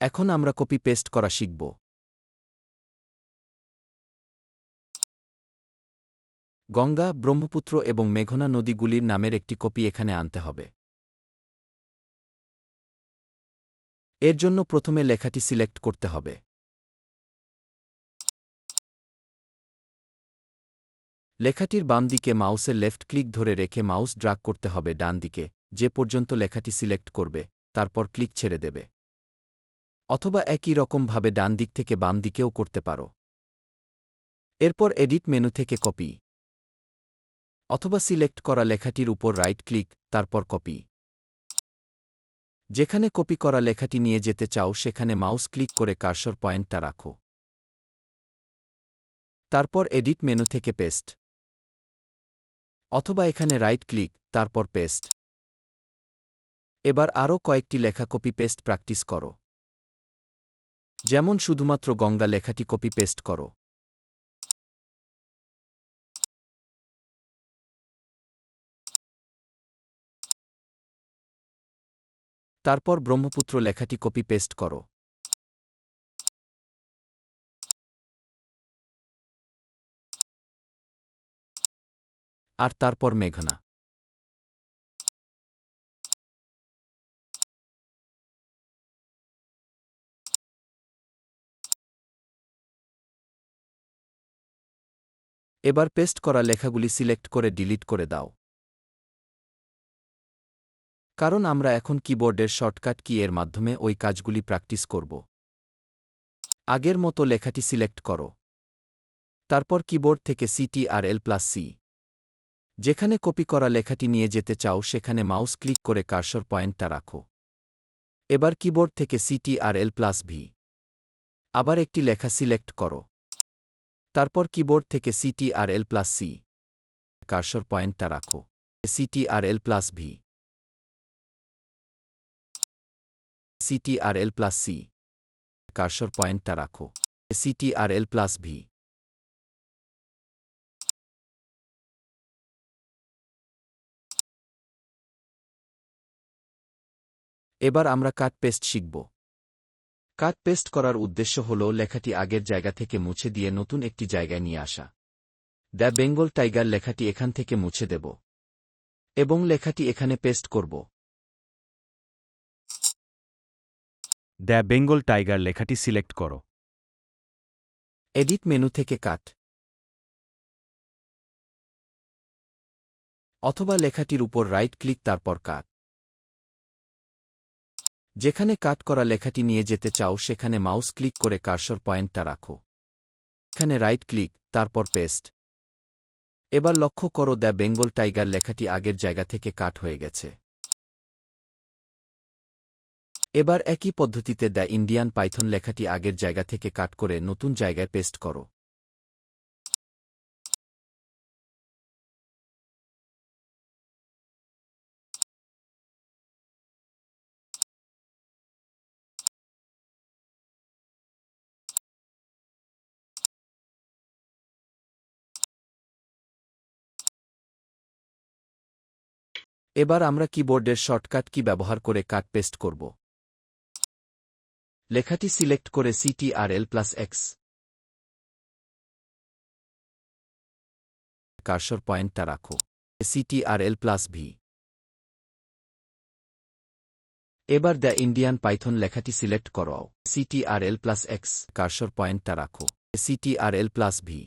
এখন আমরা copy paste করা শিখব। গঙ্গা, ব্রহ্মপুত্র এবং মেঘনা নদীগুলির নামের একটি কপি এখানে আনতে হবে। এর জন্য প্রথমে লেখাটি সিলেক্ট করতে হবে। লেখাটির বাম দিকে মাউসের লেফট ক্লিক ধরে রেখে মাউস ড্রাগ করতে হবে ডান দিকে, যে পর্যন্ত লেখাটি সিলেক্ট করবে, তারপর ক্লিক ছেড়ে দেবে। অথবা একই রকমভাবে ডান দিক থেকে বাম দিকেও করতে পারো। এরপর এডিট মেনু থেকে কপি। অথবা সিলেক্ট করা লেখাটির উপর রাইট ক্লিক, তারপর কপি। যেখানে কপি করা লেখাটি নিয়ে যেতে চাও, সেখানে মাউস ক্লিক করে কার্সর পয়েন্টটা রাখো। তারপর এডিট মেনু থেকে পেস্ট। অথবা এখানে রাইট ক্লিক, তারপর পেস্ট। এবার আরও কয়েকটি লেখা কপি পেস্ট প্র্যাকটিস করো। যেমন শুধুমাত্র গঙ্গা লেখাটি কপি পেস্ট করো। তারপর ব্রহ্মপুত্র লেখাটি কপি পেস্ট করো। আর তারপর মেঘনা। এবার পেস্ট করা লেখাগুলি সিলেক্ট করে ডিলিট করে দাও। কারণ আমরা এখন কিবোর্ডের শর্টকাট কি এর মাধ্যমে ওই কাজগুলি প্র্যাকটিস করব। আগের মতো লেখাটি সিলেক্ট করো। তারপর কিবোর্ড থেকে C T R L plus C যেখানে কপি করা লেখাটি নিয়ে যেতে চাও, সেখানে মাউস ক্লিক করে কার্সর পয়েন্টটা রাখো। এবার কিবোর্ড থেকে C T R L plus V আবার একটি লেখা সিলেক্ট করো। তারপর কিবোর্ড থেকে C T R L plus C cursor পয়েন্টটা রাখো। C T R L plus V C T R L plus C cursor পয়েন্টটা রাখো। C T R L plus V এবার আমরা কাট পেস্ট শিখব। কাট পেস্ট করার উদ্দেশ্য হল লেখাটি আগের জায়গা থেকে মুছে দিয়ে নতুন একটি জায়গায় নিয়ে আসা। দ্য বেঙ্গল টাইগার লেখাটি এখান থেকে মুছে দেব। এবং লেখাটি এখানে পেস্ট করব। দ্য বেঙ্গল টাইগার লেখাটি সিলেক্ট করো। এডিট মেনু থেকে কাট। অথবা লেখাটির উপর রাইট ক্লিক তারপর কাট। যেখানে কাট করা লেখাটি নিয়ে যেতে চাও, সেখানে মাউস ক্লিক করে কার্সর পয়েন্টটা রাখো। এখানে রাইট ক্লিক, তারপর পেস্ট। এবার লক্ষ্য করো দ্য বেঙ্গল টাইগার লেখাটি আগের জায়গা থেকে কাট হয়ে গেছে। এবার একই পদ্ধতিতে দ্য ইন্ডিয়ান পাইথন লেখাটি আগের জায়গা থেকে কাট করে নতুন জায়গায় পেস্ট করো। এবার আমরা কিবোর্ডের শর্টকাট কি ব্যবহার করে কাট পেস্ট করব। লেখাটি সিলেক্ট করে C T R L plus X cursor পয়েন্টটা রাখো। C T R L plus V এবার দ্য ইন্ডিয়ান পাইথন লেখাটি সিলেক্ট করো। C T R L plus X cursor পয়েন্টটা রাখো। C T R L plus V